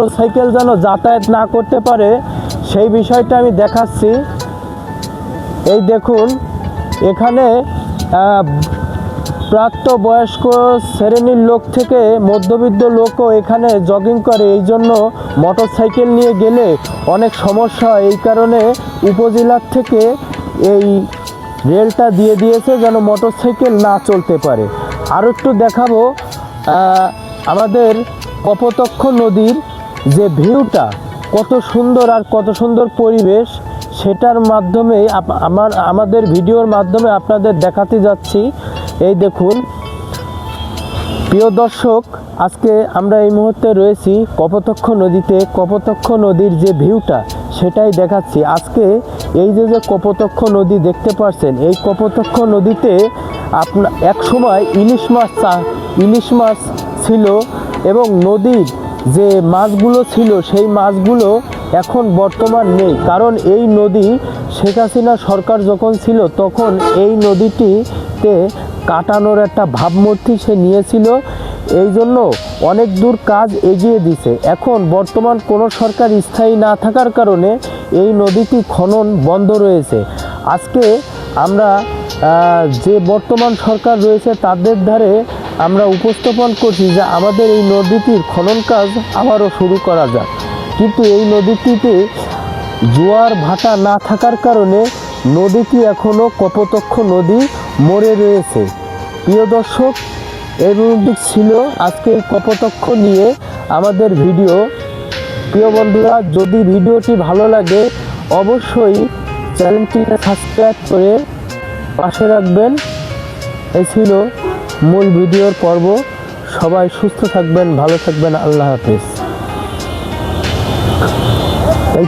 Motor cycle যেন যাতায়াত না করতে পারে, সেই বিষয়টা আমি দেখাচ্ছি। এই দেখুন, এখানে প্রাপ্তবয়স্ক শ্রেণির লোক থেকে মধ্যবিত্ত লোকও এখানে জগিং করে। এই জন্য মোটরসাইকেল নিয়ে গেলে অনেক সমস্যা এই কারণে উপজেলার থেকে এই রেলটা দিয়ে দিয়েছে যেন মোটর সাইকেল না চলতে পারে। আর একটু দেখাবো আমাদের কপোতক্ষ নদীর যে ভিউটা কত সুন্দর আর কত সুন্দর পরিবেশ, সেটার মাধ্যমে আমার, আমাদের ভিডিওর মাধ্যমে আপনাদের দেখাতে যাচ্ছি। এই দেখুন, প্রিয় দর্শক, আজকে আমরা এই মুহূর্তে রয়েছি কপোতক্ষ নদীতে। কপোতক্ষ নদীর যে ভিউটা, সেটাই দেখাচ্ছি। আজকে এই যে যে কপোতক্ষ নদী দেখতে পাচ্ছেন এই কপোতক্ষ নদীতে আপনা, এক সময় ইলিশ মাছ চা- ইলিশ মাছ ছিল এবং নদীর যে মাছগুলো ছিল, সেই মাছগুলো এখন বর্তমান নেই। কারণ এই নদী শেখ হাসিনা সরকার যখন ছিল, তখন এই নদীটিতে কাটানোর একটা ভাবমূর্তি সে নিয়েছিল। এই জন্য অনেক দূর কাজ এগিয়ে দিছে। এখন বর্তমান কোনো সরকার স্থায়ী না থাকার কারণে এই নদীটি খনন বন্ধ রয়েছে। আজকে আমরা যে বর্তমান সরকার রয়েছে, তাদের ধারে আমরা উপস্থাপন করছি যে আমাদের এই নদীটির খনন কাজ আবারও শুরু করা যাক। কিন্তু এই নদীটিতে জোয়ার ভাটা না থাকার কারণে নদীটি এখনও কপোতক্ষ নদী মরে রয়েছে। প্রিয় দর্শক মুহূর্তে ছিল আজকে কপোতক্ষ নিয়ে আমাদের ভিডিও। প্রিয় বন্ধুরা, যদি ভিডিওটি ভালো লাগে, অবশ্যই চ্যানেলটিকে সাবস্ক্রাইব করে পাশে রাখবেন। এই ছিল মূল ভিডিওর পর্ব। সবাই সুস্থ থাকবেন ভালো থাকবেন। আল্লাহ হাফিজ। এই